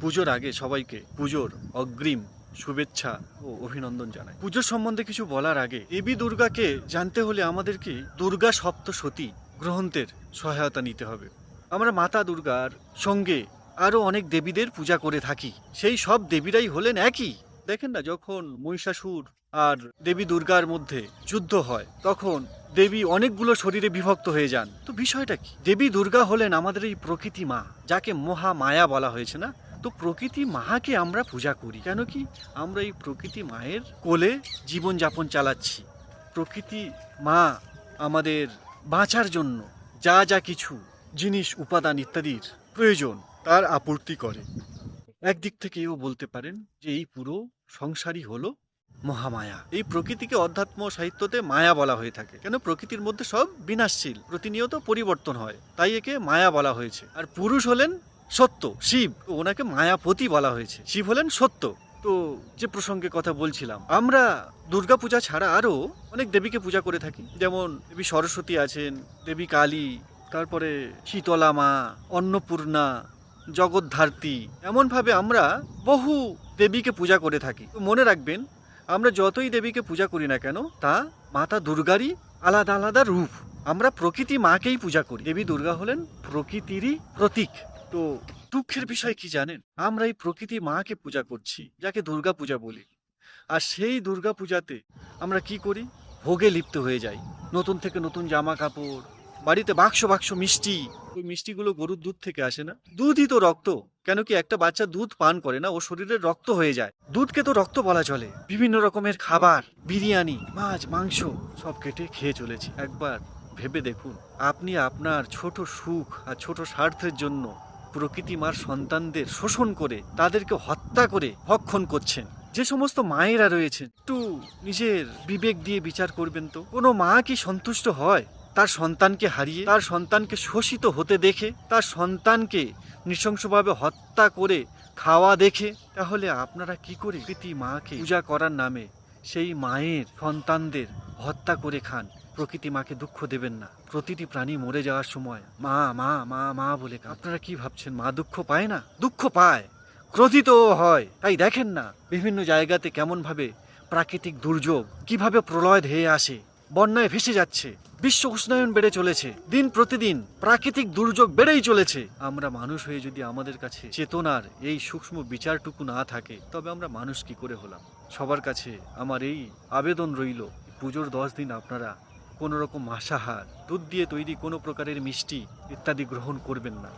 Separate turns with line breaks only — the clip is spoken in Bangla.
পুজোর আগে সবাইকে পুজোর অগ্রিম শুভেচ্ছা ও অভিনন্দন জানাই। পুজোর সম্বন্ধে কিছু বলার আগে দেবী দুর্গাকে জানতে হলে আমাদেরকে দুর্গা সপ্তসতী গ্রহন্তের সহায়তা নিতে হবে? আমরা মাতা দুর্গার সঙ্গে আরও অনেক দেবীদের পূজা করে থাকি। সেই সব দেবীরাই হলেন একই। দেখেন না, যখন মহিষাসুর আর দেবী দুর্গার মধ্যে যুদ্ধ হয়, তখন দেবী অনেকগুলো শরীরে বিভক্ত হয়ে যান। তো বিষয়টা কি? দেবী দুর্গা হলেন আমাদের এই প্রকৃতি মা, যাকে মহা মায়া বলা হয়েছে না? তো প্রকৃতি মাকে আমরা পূজা করি। কেন কি? আমরা এই প্রকৃতি মায়ের কোলে জীবনযাপন চালাচ্ছি। প্রকৃতি মা আমাদের বাঁচার জন্য যা যা কিছু জিনিস, উপাদান ইত্যাদির প্রয়োজন, তার আপূর্তি করে। একদিক থেকে এও বলতে পারেন যে এই পুরো সংসারই হলো মহামায়া। এই প্রকৃতিকে অধ্যাত্ম সাহিত্যতে মায়া বলা হয়ে থাকে। কেন? প্রকৃতির মধ্যে সব বিনাশশীল, প্রতিনিয়ত পরিবর্তন হয়। তাই একে মায়া বলা হয়েছে। আর পুরুষ হলেন সত্য, শিব, ওনাকে মায়াপতি বলা হয়েছে। শিব হলেন সত্য। তো যে প্রসঙ্গে কথা বলছিলাম, আমরা দুর্গা পূজা ছাড়া আরও অনেক দেবীকে পূজা করে থাকি। যেমন দেবী সরস্বতী আছেন, দেবী কালী, তারপরে শীতলা মা, অন্নপূর্ণা জগদ্ধাত্রী এমনভাবে আমরা বহু দেবীকে পূজা করে থাকি। মনে রাখবেন, আমরা যতই দেবীকে পূজা করি না কেন, তা মাতা দুর্গারই আলাদা আলাদা রূপ। আমরা প্রকৃতি মাকেই পূজা করি। দেবী দুর্গা হলেন প্রকৃতিরই প্রতীক। তো দুঃখের বিষয় কি জানেন? আমরা এই প্রকৃতি মাকে পূজা করছি, যাকে দুর্গা পূজা বলি। আর সেই দুর্গা পূজাতে আমরা কি করি? ভোগে লিপ্ত হয়ে যাই। নতুন থেকে নতুন জামা কাপড় বাড়িতে বাক্স বাক্স মিষ্টি। ওই মিষ্টিগুলো গরুর দুধ থেকে আসে না। দুধই তো রক্ত। কেন কি একটা বাচ্চা দুধ পান করে না, ও শরীরের রক্ত হয়ে যায়। দুধকে তো রক্ত বলা চলে। বিভিন্ন রকমের খাবার, বিরিয়ানি, মাছ, মাংস, সব কেটে খেয়ে চলেছি। একবার ভেবে দেখুন, আপনি আপনার ছোট সুখ আর ছোট স্বার্থের জন্য প্রকৃতি মার সন্তানদের শোষণ করে, তাদেরকে হত্যা করে ভক্ষণ করছেন। যে সমস্ত মায়েরা রয়েছেন একটু নিজের বিবেক দিয়ে বিচার করবেন তো। কোনো মা কি সন্তুষ্ট হয়? তার সন্তানকে হারিয়ে, তার সন্তানকে শোষিত হতে দেখে, তার সন্তানকে নৃশংসভাবে হত্যা করে খাওয়া দেখে, তাহলে আপনারা কি করে প্রীতি মাকে পূজা করার নামে সেই মায়ের সন্তানদের হত্যা করে খান? প্রকৃতি মাকে দুঃখ দেবেন না। প্রতিটি প্রাণী মরে যাওয়ার সময় মা মা মা মা বলে আপনারা কি ভাবছেন, মা দুঃখ পায় না? দুঃখ পায়। ক্রোধিত হয়। তাই দেখেন না বিভিন্ন জায়গাতে কেমন ভাবে প্রাকৃতিক দুর্যোগ, কীভাবে প্রলয় ধেয়ে আসে, বন্যায় ভেসে যাচ্ছে, বিশ্ব উষ্ণায়ন বেড়ে চলেছে, দিন প্রতিদিন প্রাকৃতিক দুর্যোগ বেড়েই চলেছে। আমরা মানুষ হয়ে যদি আমাদের কাছে চেতনার এই সূক্ষ্ম বিচারটুকু না থাকে, তবে আমরা মানুষ কি করে হলাম? সবার কাছে আমার এই আবেদন রইল পুজোর দশ দিন আপনারা কোনো রকম মাসাহার দুধ দিয়ে তৈরি কোনো প্রকারের মিষ্টি ইত্যাদি গ্রহণ করবেন না।